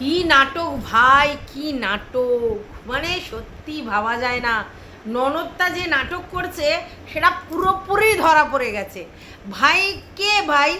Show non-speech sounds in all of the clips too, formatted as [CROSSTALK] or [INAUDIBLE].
কি নাটক ভাই, কি নাটক? মানে সত্যি ভাবা যায় না। ননদটা যে নাটক করছে, সেটা পুরোপুরি ধরা পড়ে গেছে। ভাই কে ভাই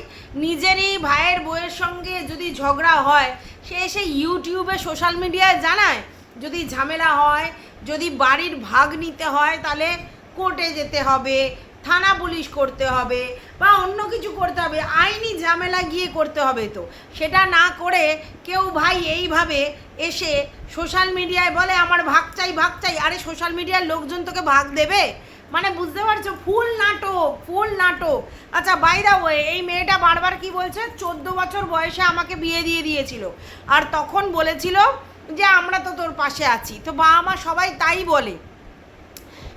নিজেরই ভাইয়ের বইয়ের সঙ্গে যদি ঝগড়া হয়, সে এসে ইউটিউবে সোশ্যাল মিডিয়ায় জানায়, যদি ঝামেলা হয়, যদি বাড়ির ভাগ নিতে হয়, তাহলে কোর্টে যেতে হবে। থানা পুলিশ করতে হবে বা অন্য কিছু করতে হবে, আইনি ঝামেলা গিয়ে করতে হবে তো। সেটা না করে কেউ ভাই এইভাবে এসে সোশ্যাল মিডিয়ায় বলে, আমার ভাগ চাই ভাগ চাই। আরে সোশ্যাল মিডিয়ার লোকজন তোকে ভাগ দেবে? মানে বুঝতে পারছ? ফুল নাটক ফুল নাটক। আচ্ছা বাইরা ওয়ে এই মেয়েটা বারবার কি বলছে? চোদ্দ বছর বয়সে আমাকে বিয়ে দিয়ে দিয়েছিল। আর তখন বলেছিল যে, আমরা তো তোর পাশে আছি। তো বাবা মা সবাই তাই বলে।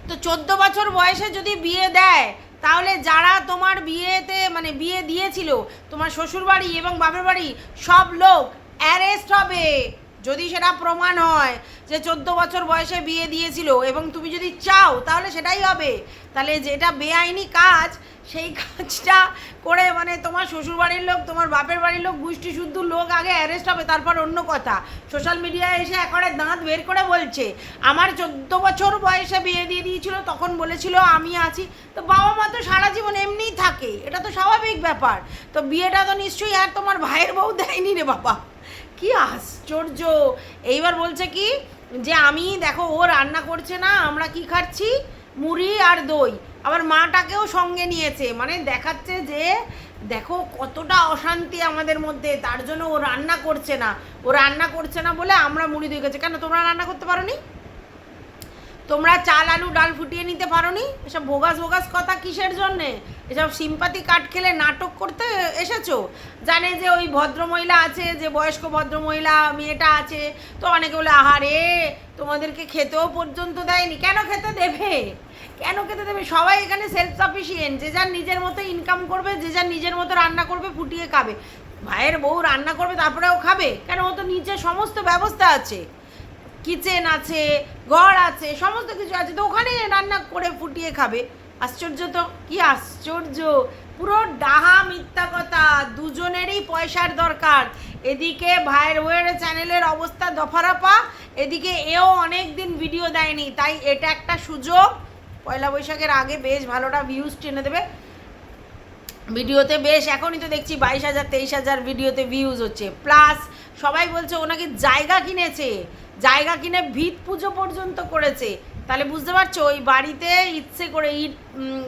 তো চোদ্দ বছর বয়সে যদি বিয়ে দেয়, তাহলে যারা তোমার বিয়েতে মানে বিয়ে দিয়েছিল, তোমার শ্বশুরবাড়ি এবং বাপের বাড়ি, সব লোক অ্যারেস্ট হবে। যদি সেটা প্রমাণ হয় যে চোদ্দ বছর বয়সে বিয়ে দিয়েছিল এবং তুমি যদি চাও, তাহলে সেটাই হবে। তাহলে যেটা বেআইনি কাজ, সেই কাজটা করে মানে তোমার শ্বশুরবাড়ির লোক, তোমার বাপের বাড়ির লোক গোষ্ঠী শুদ্ধ লোক আগে অ্যারেস্ট হবে, তারপর অন্য কথা। সোশ্যাল মিডিয়ায় এসে একবারে দাঁত বের করে বলছে, আমার চোদ্দ বছর বয়সে বিয়ে দিয়ে দিয়েছিল, তখন বলেছিল আমি আছি। তো বাবা মা তো সারা জীবন এমনিই থাকে, এটা তো স্বাভাবিক ব্যাপার। তো বিয়েটা তো নিশ্চয়ই আর তোমার ভাইয়ের বউ দেয়নি রে বাবা। কি আশ্চর্য। এইবার বলছে কি, যে আমি, দেখো, ও রান্না করছে না, আমরা কি খাচ্ছি? মুড়ি আর দই। আবার মাটাকেও সঙ্গে নিয়েছে। মানে দেখাচ্ছে যে, দেখো, কতটা অশান্তি আমাদের মধ্যে। তার জন্য ও রান্না করছে না। ও রান্না করছে না বলে আমরা মুড়ি দই খাচ্ছি। কেন, তোমরা রান্না করতে পারো নি তোমরা চাল, আলু, ডাল ফুটিয়ে নিতে পারো নি এসব ভোগাস ভোগাস কথা কিসের জন্যে? এসব সিম্পাতি কাট খেলে নাটক করতে এসেছ? জানে যে ওই ভদ্রমহিলা আছে, যে বয়স্ক ভদ্রমহিলা মেয়েটা আছে, তো অনেকে বলে আহারে তোমাদেরকে খেতেও পর্যন্ত দেয়নি। কেন খেতে দেবে? কেন খেতে দেবে? সবাই এখানে সেলফ সাফিসিয়েন্ট যে যার নিজের মতো ইনকাম করবে, যে যার নিজের মতো রান্না করবে, ফুটিয়ে খাবে। ভাইয়ের বউ রান্না করবে, তারপরেও খাবে? কেন? ও তো নিচে সমস্ত ব্যবস্থা আছে। কিচেন আছে, ঘর আছে, সমস্ত কিছু আছে, তো ওখানে রান্না করে ফুটিয়ে খাবে। আশ্চর্য তো, কি আশ্চর্য! পুরো ডাহা মিথ্যা কথা, দুজনেরই পয়সার দরকার। এদিকে ভাইয়ের ওয়ের চ্যানেলের অবস্থা দফারাপা এদিকে এও অনেক দিন ভিডিও দেয়নি, তাই এটা একটা সুযোগ। পয়লা বৈশাখের আগে বেশ ভালোটা ভিউজ টেনে দেবে। ভিডিওতে বেশ, এখনই তো দেখছি বাইশ হাজার, তেইশ হাজার ভিডিওতে ভিউজ হচ্ছে। প্লাস সবাই বলছে ও নাকি জায়গা কিনেছে। জায়গা কিনে ভিত পুজো পর্যন্ত করেছে। তাহলে বুঝতে পারছ, ওই বাড়িতে ইচ্ছে করে ইট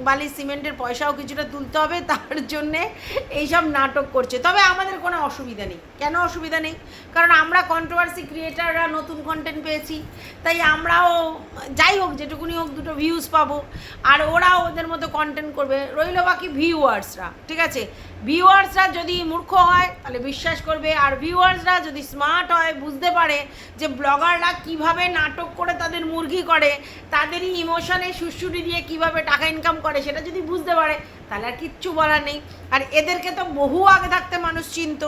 বালি, সিমেন্টের পয়সাও কিছুটা তুলতে হবে, [LAUGHS] তার জন্যে এইসব নাটক করছে। তবে আমাদের কোনো অসুবিধা নেই। কেন অসুবিধা নেই? কারণ আমরা কন্ট্রোভার্সি ক্রিয়েটাররা নতুন কন্টেন্ট পেয়েছি। তাই আমরাও, যাই হোক, যেটুকুনি হোক দুটো ভিউজ পাবো। আর ওরাও ওদের মতো কন্টেন্ট করবে। রইল বাকি ভিউয়ার্সরা ঠিক আছে? ভিউয়ার্সরা যদি মূর্খ হয়, তাহলে বিশ্বাস করবে। আর ভিউয়ার্সরা যদি স্মার্ট হয়, বুঝতে পারে যে ব্লগাররা কীভাবে নাটক করে তাদের মুরগি করে, তাদেরই ইমোশনে সুশুরি দিয়ে কীভাবে টাকা ইনকাম করে, সেটা যদি বুঝতে পারে, তাহলে আর কিচ্ছু বলার নেই। আর এদেরকে তো বহু আগে থাকতে মানুষ চিনত।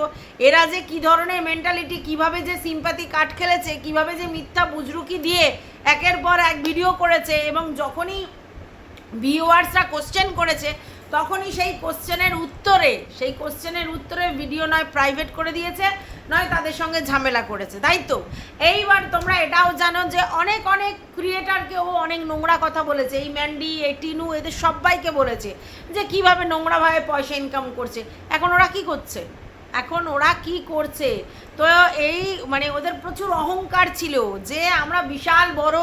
এরা যে কি ধরনের মেন্টালিটি কীভাবে যে সিম্পাতি কাট খেলেছে, কীভাবে যে মিথ্যা বুজরুকি দিয়ে একের পর এক ভিডিও করেছে এবং যখনই ভিউয়ার্সরা কোশ্চেন করেছে তখনই সেই কোশ্চেনের উত্তরে, সেই কোশ্চেনের উত্তরে ভিডিও নয় প্রাইভেট করে দিয়েছে, নয় তাদের সঙ্গে ঝামেলা করেছে, তাই তো? এইবার তোমরা এটাও জানো যে অনেক অনেক ক্রিয়েটারকে ও অনেক নোংরা কথা বলেছে, এই ম্যান্ডি, এই টিনু, এদের সবাইকে বলেছে যে কীভাবে নোংরাভাবে পয়সা ইনকাম করছে। এখন ওরা কি করছে? এখন ওরা কি করছে? তো এই মানে ওদের প্রচুর অহংকার ছিল যে আমরা বিশাল বড়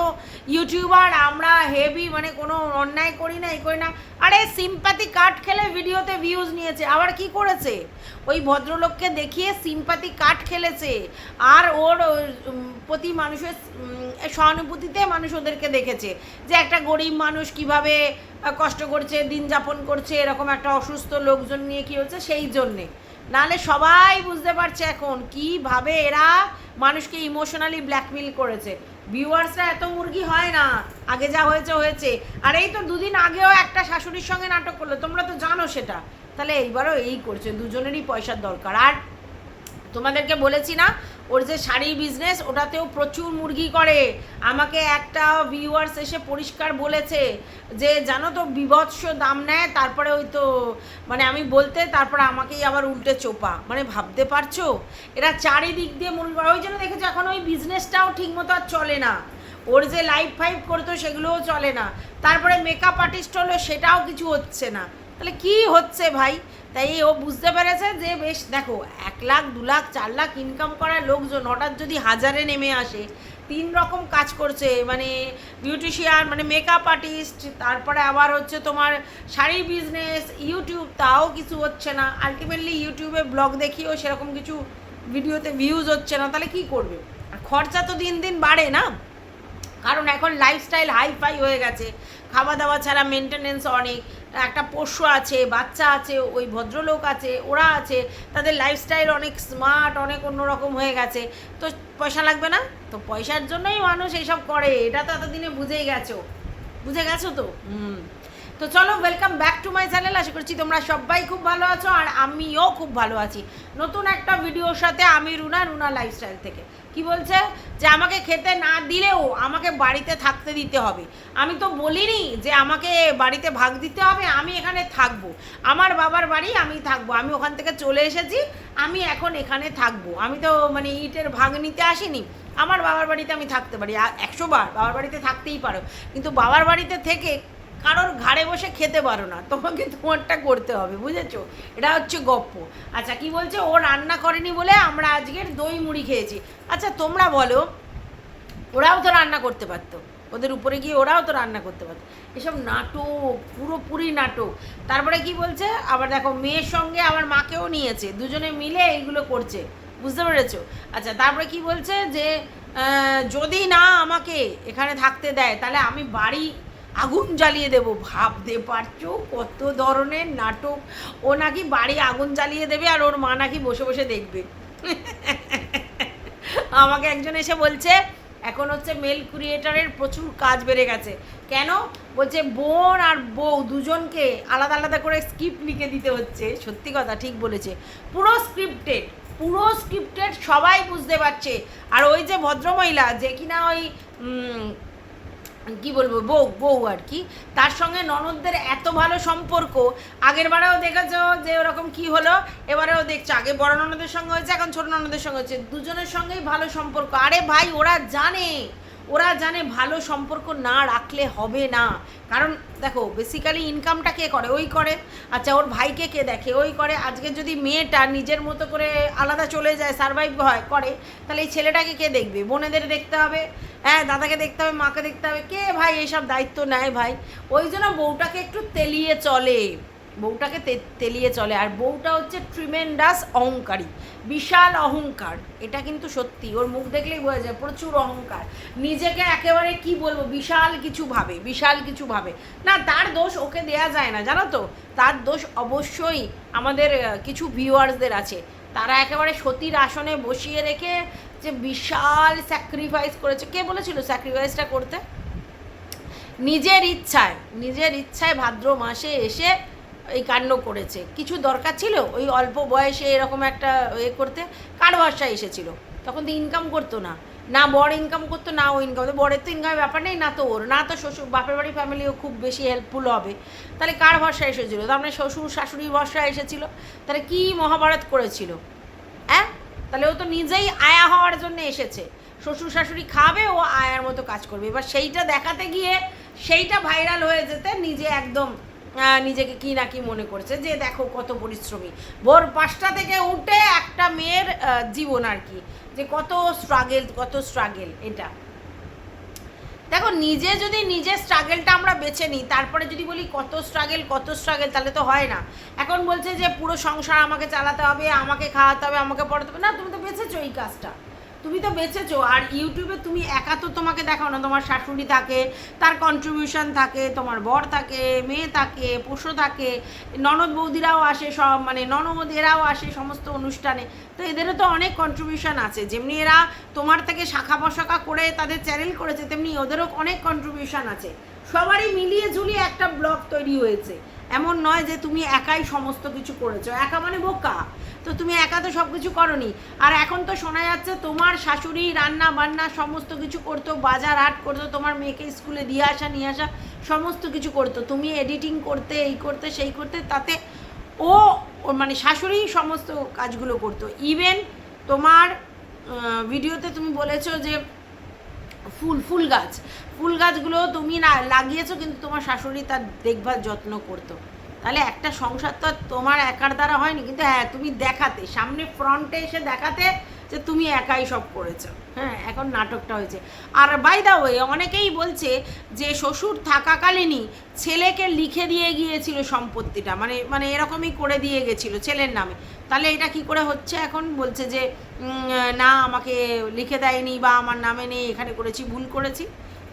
ইউটিউবার, আমরা হেভি মানে কোনো অন্যায় করি না এই করি না। আরে সিম্পাতি কাট খেলে ভিডিওতে ভিউজ নিয়েছে, আবার কি করেছে? ওই ভদ্রলোককে দেখিয়ে সিম্পাতি কাট খেলেছে, আর ওর প্রতি মানুষের সহানুভূতিতে মানুষ ওদেরকে দেখেছে যে একটা গরিব মানুষ কীভাবে কষ্ট করছে, দিন যাপন করছে, এরকম একটা অসুস্থ লোকজন নিয়ে কি হচ্ছে, সেই জন্যে। নাহলে সবাই বুঝতে পারছে এখন কীভাবে এরা মানুষকে ইমোশনালি ব্ল্যাকমেল করেছে। ভিউয়ার্সরা এত মুরগি হয় না। আগে যা হয়েছে হয়েছে। আর এই তো দুদিন আগেও একটা শাশুড়ির সঙ্গে নাটক করল। তোমরা তো জানো সেটা। তাহলে এইবারও এই করছে। দুজনেরই পয়সার দরকার। আর তোমাদেরকে বলেছি না, ওর যে শাড়ির বিজনেস ওটাতেও প্রচুর মুরগি করে। আমাকে একটা ভিউয়ার্স এসে পরিষ্কার বলেছে যে, জানো তো, বিভৎস দাম নেয়, তারপরে ওই তো মানে আমি বলতে, তারপরে আমাকেই আবার উল্টে চোপা। মানে ভাবতে পারছ? এরা চারিদিক দিয়ে মুরগি করে। ওই জন্য দেখেছ, এখন ওই বিজনেসটাও ঠিকমতো আর চলে না। ওর যে লাইফ ফাইভ করতো সেগুলোও চলে না। তারপরে মেকআপ আর্টিস্ট হলো, সেটাও কিছু হচ্ছে না। তাহলে কি হচ্ছে ভাই? তাই ও বুঝতে পেরেছে যে বেশ, দেখো, এক লাখ, দু লাখ, চার লাখ ইনকাম করার লোকজন হঠাৎ যদি হাজারে নেমে আসে, তিন রকম কাজ করছে মানে বিউটিশিয়ান মানে মেকআপ আর্টিস্ট তারপরে আবার হচ্ছে তোমার শাড়ির বিজনেস ইউটিউব তাও কিছু হচ্ছে না। আলটিমেটলি ইউটিউবে ব্লগ দেখিয়েও সেরকম কিছু ভিডিওতে ভিউজ হচ্ছে না, তাহলে কি করবে? আর খরচা তো দিন দিন বাড়ে না। কারণ এখন লাইফস্টাইল হাই ফাই হয়ে গেছে। খাওয়া দাওয়া ছাড়া মেনটেনেন্স অনেক। একটা পশু আছে, বাচ্চা আছে, ওই ভদ্রলোক আছে, ওরা আছে, তাদের লাইফস্টাইল অনেক স্মার্ট অনেক অন্যরকম হয়ে গেছে। তো পয়সা লাগবে না? তো পয়সার জন্যই মানুষ এইসব করে, এটা তো এতদিনে বুঝেই গেছো। বুঝে গেছো তো? হুম। তো চলো welcome back to my channel আশা করছি তোমরা সবাই খুব ভালো আছো আর আমিও খুব ভালো আছি। নতুন একটা ভিডিওর সাথে আমি রুনা রুনা লাইফস্টাইল থেকে। কি বলছে? যে আমাকে খেতে না দিলেও আমাকে বাড়িতে থাকতে দিতে হবে। আমি তো বলিনি যে আমাকে বাড়িতে ভাগ দিতে হবে, আমি এখানে থাকব। আমার বাবার বাড়ি, আমি থাকব। আমি ওখান থেকে চলে এসেছি, আমি এখন এখানে থাকব। আমি তো মানে ইটের ভাগ নিতে আসিনি। আমার বাবার বাড়িতে আমি থাকতে পারি। একশো বার বাবার বাড়িতে থাকতেই পারো। কিন্তু বাবার বাড়িতে থেকে কারোর ঘাড়ে বসে খেতে পারো না, তোমাকে তোমারটা করতে হবে, বুঝেছ? এটা হচ্ছে গপ্প। আচ্ছা কি বলছে? ও রান্না করেনি বলে আমরা আজকের দই মুড়ি খেয়েছি। আচ্ছা তোমরা বলো, ওরাও তো রান্না করতে পারতো। ওদের উপরে গিয়ে ওরাও তো রান্না করতে পারতো। এসব নাটক, পুরোপুরি নাটক। তারপরে কি বলছে? আবার দেখো, মেয়ের সঙ্গে আমার মাকেও নিয়েছে, দুজনে মিলে এইগুলো করছে। বুঝতে পেরেছ? আচ্ছা তারপরে কি বলছে? যে যদি না আমাকে এখানে থাকতে দেয়, তাহলে আমি বাড়ি আগুন জ্বালিয়ে দেবো। ভাবতে পারছ? কত ধরনের নাটক? ও নাকি বাড়ি আগুন জ্বালিয়ে দেবে আর ওর মা নাকি বসে বসে দেখবে। আমাকে একজন এসে বলছে, এখন হচ্ছে মেল ক্রিয়েটারের প্রচুর কাজ বেড়ে গেছে। কেন? বলছে, বোন আর বউ দুজনকে আলাদা আলাদা করে স্ক্রিপ্ট লিখে দিতে হচ্ছে। সত্যি কথা, ঠিক বলেছে। পুরো স্ক্রিপ্টেড পুরো স্ক্রিপ্টেড সবাই বুঝতে পারছে। আর ওই যে ভদ্রমহিলা, যে কিনা ওই কি বলব, বউ বউ আর কি। তার সঙ্গে ননদদের এত ভালো সম্পর্ক, আগের বারেও দেখেছ যে ওরকম কি হলো? এবারেও দেখছ। আগে বড় ননদের সঙ্গে হয়েছে, এখন ছোট ননদের সঙ্গে হচ্ছে। দুজনের সঙ্গেই ভালো সম্পর্ক। আরে ভাই, ওরা জানে। ওরা জানে ভালো সম্পর্ক না রাখলে হবে না। কারণ দেখো বেসিক্যালি ইনকামটা কে করে? ওই করে। আচ্ছা ওর ভাইকে কে দেখে? ওই করে। আজকে যদি মেয়েটা নিজের মতো করে আলাদা চলে যায় সারভাইভ হয়, করে, তাহলে এই ছেলেটাকে কে দেখবে? বোনেদের দেখতে হবে। হ্যাঁ দাদাকে দেখতে হবে, মাকে দেখতে হবে। কে ভাই এইসব দায়িত্ব নেয় ভাই? ওই জন্য বউটাকে একটু তেলিয়ে চলে। বউটাকে তেলিয়ে চলে। আর বউটা হচ্ছে ট্রিমেন্ডাস অহংকারী। বিশাল অহংকার। এটা কিন্তু সত্যি। ওর মুখ দেখলেই বোঝা যায়, প্রচুর অহংকার। নিজেকে একেবারে কি বলব? বিশাল কিছু ভাবে, বিশাল কিছু ভাবে। না, তার দোষ ওকে দেয়া যায় না, জানো তো? তার দোষ অবশ্যই আমাদের কিছু ভিউয়ার্সদের আছে। তারা একেবারে সতীর আসনে বসিয়ে রেখে যে বিশাল স্যাক্রিফাইস করেছে। কে বলেছিল স্যাক্রিফাইসটা করতে? নিজের ইচ্ছায় নিজের ইচ্ছায় ভাদ্র মাসে এসে এই কাণ্ড করেছে। কিছু দরকার ছিল? ওই অল্প বয়সে এরকম একটা এ করতে কার ভরসায় এসেছিল? তখন তো ইনকাম করতো না। না বড় ইনকাম করতো, না ও ইনকাম বড়ের তো ইনকামের ব্যাপার নেই, না তো ওর। না তো শ্বশুর, বাপের বাড়ি ফ্যামিলিও খুব বেশি হেল্পফুল হবে। তাহলে কার ভরসা এসেছিল? তার মানে শ্বশুর, শাশুড়ির ভরসা এসেছিল। তাহলে কি মহাভারত করেছিল? হ্যাঁ তাহলে ও তো নিজেই আয়া হওয়ার জন্য এসেছে। শ্বশুর, শাশুড়ি খাবে, ও আয়ার মতো কাজ করবে। এবার সেইটা দেখাতে গিয়ে সেইটা ভাইরাল হয়ে যেতে নিজে একদম নিজেকে কি না কি মনে করছে যে দেখো কত পরিশ্রমী। ভোর পাঁচটা থেকে উঠে একটা মেয়ের জীবন আর কি। যে কত স্ট্রাগেল কত স্ট্রাগেল এটা। দেখো, নিজে যদি নিজের স্ট্রাগেলটা আমরা বেছে নিই, তারপরে যদি বলি কত স্ট্রাগেল কত স্ট্রাগেল তাহলে তো হয় না। এখন বলছে যে পুরো সংসার আমাকে চালাতে হবে, আমাকে খাওয়াতে হবে, আমাকে পড়াতে হবে। না, তুমি তো বেছেছো এই কাজটা। তুমি তো বেছেছো আর ইউটিউবে তুমি একা তো তোমাকে দেখাও না। তোমার শাশুড়ি থাকে, তার কন্ট্রিবিউশন থাকে, তোমার বর থাকে, মেয়ে থাকে পোষো থাকে, ননদ বৌদিরাও আসে সব মানে ননদ এরাও আসে সমস্ত অনুষ্ঠানে। তো এদেরও তো অনেক কন্ট্রিবিউশন আছে। যেমনি এরা তোমার থেকে শাখা পোশাখা করে তাদের চ্যানেল করেছে, তেমনি ওদেরও অনেক কন্ট্রিবিউশন আছে। সবারই মিলিয়ে ঝুলিয়ে একটা ব্লগ তৈরি হয়েছে। এমন নয় যে তুমি একাই সমস্ত কিছু করেছ। একা মানে বোকা। তো তুমি একা তো সব কিছু করনি। আর এখন তো শোনা যাচ্ছে তোমার শাশুড়ি রান্না বান্না সমস্ত কিছু করতো, বাজার হাট করতো, তোমার মেয়েকে স্কুলে দিয়ে আসা, নিয়ে আসা সমস্ত কিছু করতো। তুমি এডিটিং করতে, এই করতে, সেই করতে, তাতে ও মানে শাশুড়ি সমস্ত কাজগুলো করতো। ইভেন তোমার ভিডিওতে তুমি বলেছ যে ফুল ফুল গাছ। ফুল গাছগুলো তুমি না লাগিয়েছো, কিন্তু তোমার শাশুড়ি তার দেখভাল যত্ন করতো। তাহলে একটা সংসার তো তোমার একার দ্বারা হয়নি, কিন্তু হ্যাঁ তুমি দেখাতে, সামনে ফ্রন্টে এসে দেখাতে যে তুমি একাই সব করেছ। হ্যাঁ এখন নাটকটা হয়েছে। আর বাই দা ওয়ে অনেকেই বলছে যে শ্বশুর থাকাকালীনই ছেলেকে লিখে দিয়ে গিয়েছিল সম্পত্তিটা। মানে মানে এরকমই করে দিয়ে গেছিল ছেলের নামে। তাহলে এটা কি করে হচ্ছে এখন? বলছে যে না, আমাকে লিখে দেয়নি বা আমার নামে নেই, এখানে করেছি, ভুল করেছি।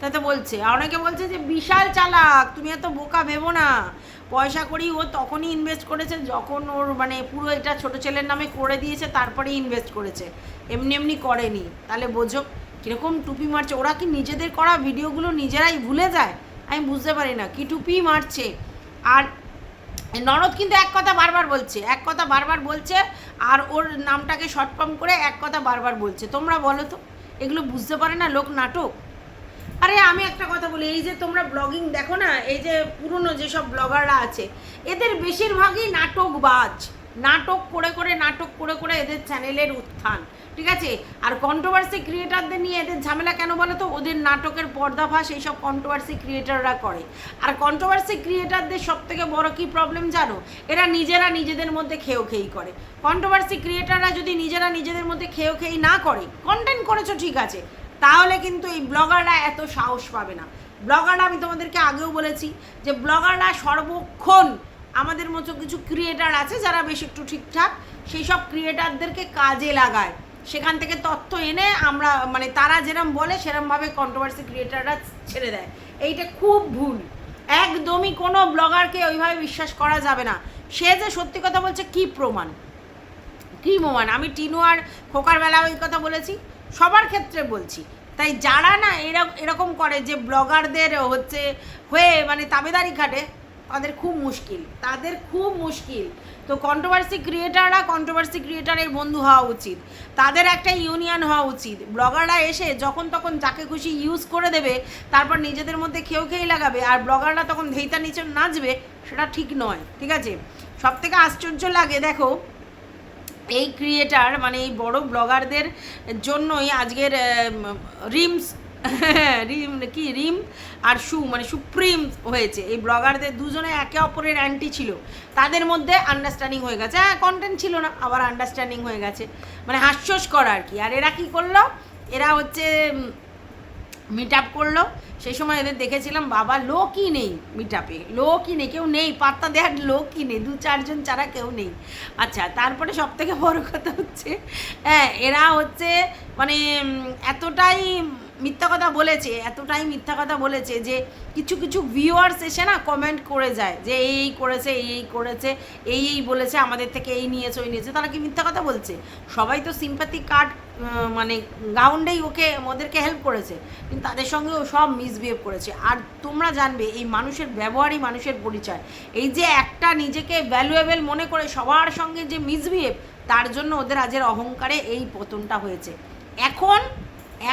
তাতে বলছে অনেকে বলছে যে, বিশাল চালাক, তুমি এত বোকা ভেবো না। পয়সা করি ও তখনই ইনভেস্ট করেছে, যখন ওর মানে পুরো এটা ছোট ছেলের নামে করে দিয়েছে তারপরে ইনভেস্ট করেছে। এমনি এমনি করেনি। তাহলে বোঝো, কীরকম টুপি মারছে। ওরা কি নিজেদের করা ভিডিওগুলো নিজেরাই ভুলে যায়? আমি বুঝতে পারি না, কি টুপি মারছে? আর ননদ কিন্তু এক কথা বারবার বলছে, এক কথা বারবার বলছে, আর ওর নামটাকে শর্ট ফর্ম করে এক কথা বারবার বলছে। তোমরা বলো তো, এগুলো বুঝতে পারে না লোক নাটক? আরে আমি একটা কথা বলি, এই যে তোমরা ব্লগিং দেখো না, এই যে পুরনো যেসব ব্লগাররা আছে, এদের বেশিরভাগই নাটকবাজ। নাটক করে করে, নাটক করে করে এদের চ্যানেলের উত্থান, ঠিক আছে? আর কন্ট্রোভার্সি ক্রিয়েটারদের নিয়ে এদের ঝামেলা কেন বলো তো? ওদের নাটকের পর্দাফাশ এইসব কন্ট্রোভার্সি ক্রিয়েটাররা করে। আর কন্ট্রোভার্সি ক্রিয়েটারদের সব থেকে বড় কী প্রবলেম জানো? এরা নিজেরা নিজেদের মধ্যে খেয়েও খেয়েই করে। কন্ট্রোভার্সি ক্রিয়েটাররা যদি নিজেরা নিজেদের মধ্যে খেয়েও খেয়েই না করে কন্টেন্ট করেছ ঠিক আছে। তাহলে কিন্তু এই ব্লগাররা এত সাহস পাবে না। ব্লগাররা, আমি তোমাদেরকে আগেও বলেছি যে ব্লগাররা সর্বক্ষণ আমাদের মতো কিছু ক্রিয়েটার আছে যারা বেশ একটু ঠিকঠাক, সেই সব ক্রিয়েটারদেরকে কাজে লাগায়। সেখান থেকে তথ্য এনে আমরা মানে তারা যেরম বলে সেরমভাবে কন্ট্রোভার্সি ক্রিয়েটাররা ছেড়ে দেয়। এইটা খুব ভুল। একদমই কোনো ব্লগারকে ওইভাবে বিশ্বাস করা যাবে না। সে যে সত্যি কথা বলছে, কি প্রমাণ? কি প্রমাণ? আমি টিনু আর খোকার বেলা ওই কথা বলেছি। সবার ক্ষেত্রে বলছি। তাই যারা না এরকম করে যে ব্লগারদের হচ্ছে হয়ে মানে তাবেদারি খাটে, তাদের খুব মুশকিল। তাদের খুব মুশকিল। তো কন্ট্রোভার্সি ক্রিয়েটাররা কন্ট্রোভার্সি ক্রিয়েটারের বন্ধু হওয়া উচিত। তাদের একটা ইউনিয়ন হওয়া উচিত। ব্লগাররা এসে যখন তখন যাকে খুশি ইউজ করে দেবে, তারপর নিজেদের মধ্যে খেয়েও খেয়ে লাগাবে। আর ব্লগাররা তখন ধেইতা নিচে নাচবে, সেটা ঠিক নয়। ঠিক আছে? সব থেকে আশ্চর্য লাগে, দেখো এই ক্রিয়েটার মানে এই বড় ব্লগারদের জন্যই আজকের রিমস, [LAUGHS] রিম, কি, রিম আর সু মানে সুপ্রিম হয়েছে। এই ব্লগারদের দুজনে একে অপরের অ্যান্টি ছিল। তাদের মধ্যে আন্ডারস্ট্যান্ডিং হয়ে গেছে। হ্যাঁ কন্টেন্ট ছিল না, আবার আন্ডারস্ট্যান্ডিং হয়ে গেছে। মানে হাস্যস্কর আর কি। আর এরা কি করল? এরা হচ্ছে মিট আপ করল। সেই সময় এদের দেখেছিলাম বাবা লোকই নেই মিটাপে লোকই নেই, কেউ নেই, পাত্তা দেওয়ার লোকই নেই, দু চারজন ছাড়া কেউ নেই। আচ্ছা তারপরে সব থেকে বড় কথা হচ্ছে হ্যাঁ এরা হচ্ছে মানে এতটাই মিথ্যা কথা বলেছে, এতটাই মিথ্যা কথা বলেছে যে কিছু কিছু ভিউয়ার্স এসে না কমেন্ট করে যায় যে এই এই করেছে, এই এই করেছে, এই এই বলেছে, আমাদের থেকে এই নিয়েছে, ওই নিয়েছে। তারা কি মিথ্যা কথা বলছে? সবাই তো সিম্প্যাথি কার্ড মানে গ্রাউন্ডেই ওকে ওদেরকে হেল্প করেছে। কিন্তু তাদের সঙ্গে ও সব মিসবিহেভ করেছে। আর তোমরা জানবে, এই মানুষের ব্যবহারই মানুষের পরিচয়। এই যে একটা নিজেকে ভ্যালুয়েবল মনে করে সবার সঙ্গে যে মিসবিহেভ তার জন্য ওদের আজের অহংকারে এই পতনটা হয়েছে। এখন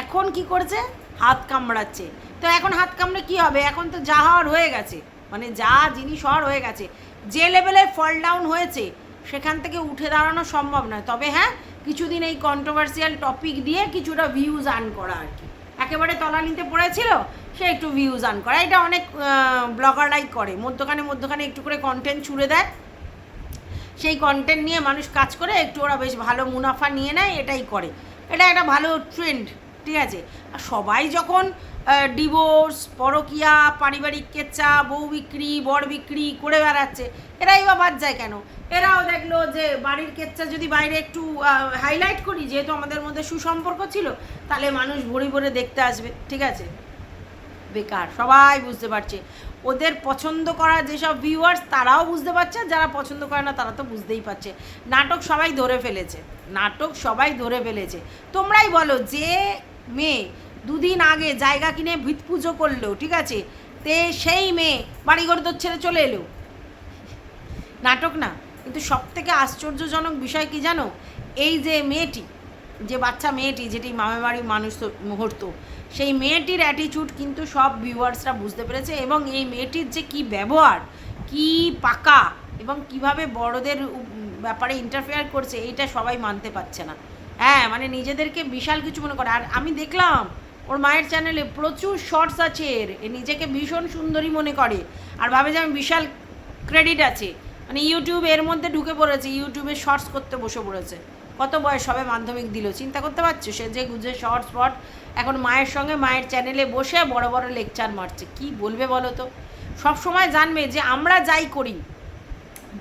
এখন কি করছে? হাত কামড়াচ্ছে। তো এখন হাত কামড়ে কি হবে? এখন তো যা হওয়ার হয়ে গেছে। মানে যা জিনিস হওয়ার হয়ে গেছে। যে লেভেলে ফল ডাউন হয়েছে, সেখান থেকে উঠে দাঁড়ানো সম্ভব নয়। তবে হ্যাঁ কিছুদিন এই কন্ট্রোভার্সিয়াল টপিক দিয়ে কিছুটা ভিউজ আর্ন করা আর কি। একেবারে তলানিতে পড়েছিল, সে একটু ভিউজ আর্ন করা। এটা অনেক ব্লগাররাই করে। মধ্যখানে মধ্যখানে একটু করে কন্টেন্ট ছুড়ে দেয়। সেই কন্টেন্ট নিয়ে মানুষ কাজ করে, একটু ওরা বেশ ভালো মুনাফা নিয়ে নেয়, এটাই করে। এটা একটা ভালো ট্রেন্ড ঠিক আছে? আর সবাই যখন ডিভোর্স পরকিয়া, পারিবারিক কেচ্চা বউ বিক্রি, বর বিক্রি করে বেড়াচ্ছে, এরাই বা বাদ যায় কেন? এরাও দেখল যে বাড়ির কেচ্চা যদি বাইরে একটু হাইলাইট করি, যেহেতু আমাদের মধ্যে সুসম্পর্ক ছিল, তাহলে মানুষ ভরে ভরে দেখতে আসবে, ঠিক আছে? বেকার, সবাই বুঝতে পারছে। ওদের পছন্দ করা যেসব ভিউয়ার্স তারাও বুঝতে পারছে যারা পছন্দ করে না, তারা তো বুঝতেই পারছে। নাটক সবাই ধরে ফেলেছে, নাটক সবাই ধরে ফেলেছে। তোমরাই বলো, যে মেয়ে। দুদিন আগে জায়গা কিনে ভিত পুজো করল, ঠিক আছে? তে সেই মেয়ে বাড়িঘর তোর ছেড়ে চলে এলো। নাটক না, কিন্তু সব থেকে আশ্চর্যজনক বিষয় কি জানো? এই যে মেয়েটি, যে বাচ্চা মেয়েটি, যেটি মামার বাড়ির মানুষ মুহূর্ত, সেই মেয়েটির অ্যাটিটিউড কিন্তু সব ভিউয়ার্সরা বুঝতে পেরেছে এবং এই মেয়েটির যে কি ব্যবহার, কি পাকা এবং কীভাবে বড়দের ব্যাপারে ইন্টারফেয়ার করছে, এইটা সবাই মানতে পারছে না। হ্যাঁ মানে নিজেদেরকে বিশাল কিছু মনে করে। আর আমি দেখলাম, ওর মায়ের চ্যানেলে প্রচুর শর্টস আছে এর। নিজেকে ভীষণ সুন্দরী মনে করে। আর ভাবে যে আমি বিশাল ক্রেডিট আছে। মানে ইউটিউব এর মধ্যে ঢুকে পড়েছে ইউটিউবে শর্টস করতে বসে পড়েছে। কত বয়স হবে মাধ্যমিক দিল, চিন্তা করতে পারছ? সে যে গুজে শর্টস ফট এখন মায়ের সঙ্গে মায়ের চ্যানেলে বসে বড় বড় লেকচার মারছে। কি বলবে বলো তো? সব সময় জানবে যে আমরা যাই করি।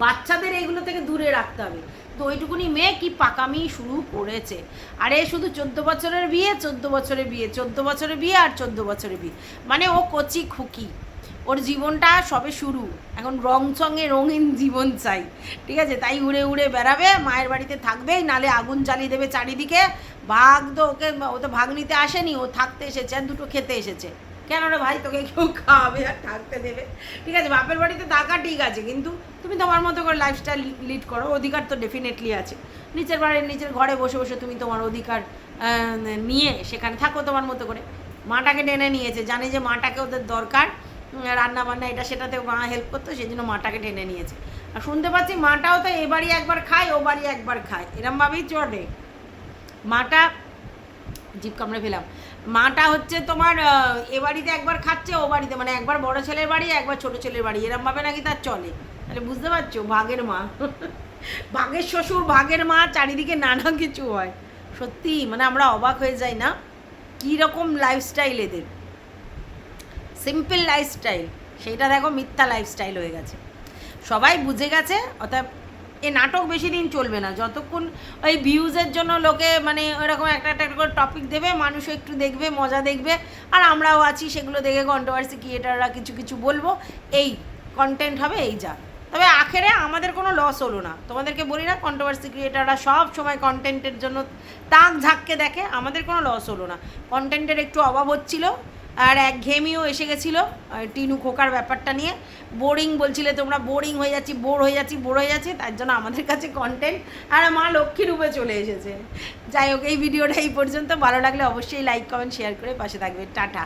বাচ্চাদের এগুলো থেকে দূরে রাখতে হবে। তো ওইটুকুনি মেয়ে কি পাকামি শুরু করেছে? আরে শুধু চোদ্দ বছরের বিয়ে, চোদ্দ বছরের বিয়ে, চোদ্দ বছরের বিয়ে আর চোদ্দ বছরের বিয়ে। মানে ও কচি খুকি। ওর জীবনটা সবে শুরু। এখন রং চঙে রঙিন জীবন চাই। ঠিক আছে? তাই উড়ে উড়ে বেড়াবে, মায়ের বাড়িতে থাকবেই, নালে আগুন জ্বালিয়ে দেবে চারিদিকে। ভাগ তো ওকে, ও তো ভাগ নিতে আসেনি, ও থাকতে এসেছে, আর দুটো খেতে এসেছে। কেন রে ভাই তোকে কেউ খাওয়াবে আর থাকতে দেবে। ঠিক আছে, বাপের বাড়িতে থাকা ঠিক আছে, কিন্তু তুমি তোমার মতো করে লাইফস্টাইল লিড করো, অধিকার তো ডেফিনেটলি আছে। নিচের বাড়ির নিচের ঘরে বসে বসে তুমি তোমার অধিকার নিয়ে সেখানে থাকো তোমার মতো করে। মাটাকে টেনে নিয়েছে, জানে যে মাটাকে ওদের দরকার রান্না বান্না এটা সেটাতে মা হেল্প করতো সেই জন্য মাটাকে টেনে নিয়েছে। আর শুনতে পাচ্ছি মাটাও তো এ বাড়ি একবার খায়, ও বাড়ি একবার খায়। এরমভাবেই চলে। মাটা জিপ কামড়ে ফেলাম। মাটা হচ্ছে তোমার এ বাড়িতে একবার খাচ্ছে, ও বাড়িতে মানে একবার বড় ছেলের বাড়ি, একবার ছোট ছেলের বাড়ি, এরমভাবে নাকি তার চলে। তাহলে বুঝতে পারছ ভাগের মা। [LAUGHS] ভাগের শ্বশুর ভাগের মা, চারিদিকে নানা কিছু হয়। সত্যি মানে আমরা অবাক হয়ে যাই না? কী রকম লাইফস্টাইল এদের। সিম্পল লাইফস্টাইল সেইটা দেখো মিথ্যা লাইফস্টাইল হয়ে গেছে। সবাই বুঝে গেছে অর্থাৎ এ নাটক বেশি দিন চলবে না। যতক্ষণ ওই ভিউজের জন্য লোকে মানে ওরকম একটা একটা করে টপিক দেবে, মানুষও একটু দেখবে, মজা দেখবে, আর আমরাও আছি, সেগুলো দেখে কন্ট্রোভার্সি ক্রিয়েটাররা কিছু কিছু বলব। এই কন্টেন্ট হবে, এই যা। তবে আখেরে আমাদের কোনো লস হলো না। তোমাদেরকে বলি না কন্ট্রোভার্সি ক্রিয়েটাররা সব সময় কন্টেন্টের জন্য তাক ঝাঁককে দেখে, আমাদের কোনো লস হলো না। কন্টেন্টের একটু অভাব হচ্ছিল আর এক ঘেমিও এসে গেছিল টিনু খোকার ব্যাপারটা নিয়ে। বোরিং বলছিলে তোমরা, বোরিং হয়ে যাচ্ছি, বোর হয়ে যাচ্ছি, বোর হয়ে যাচ্ছি, তার জন্য আমাদের কাছে কন্টেন্ট আর মা লক্ষ্মী রূপে চলে এসেছে। যাই হোক, এই ভিডিওটা এই পর্যন্ত। ভালো লাগলে অবশ্যই লাইক কমেন্ট শেয়ার করে পাশে থাকবে। টাটা।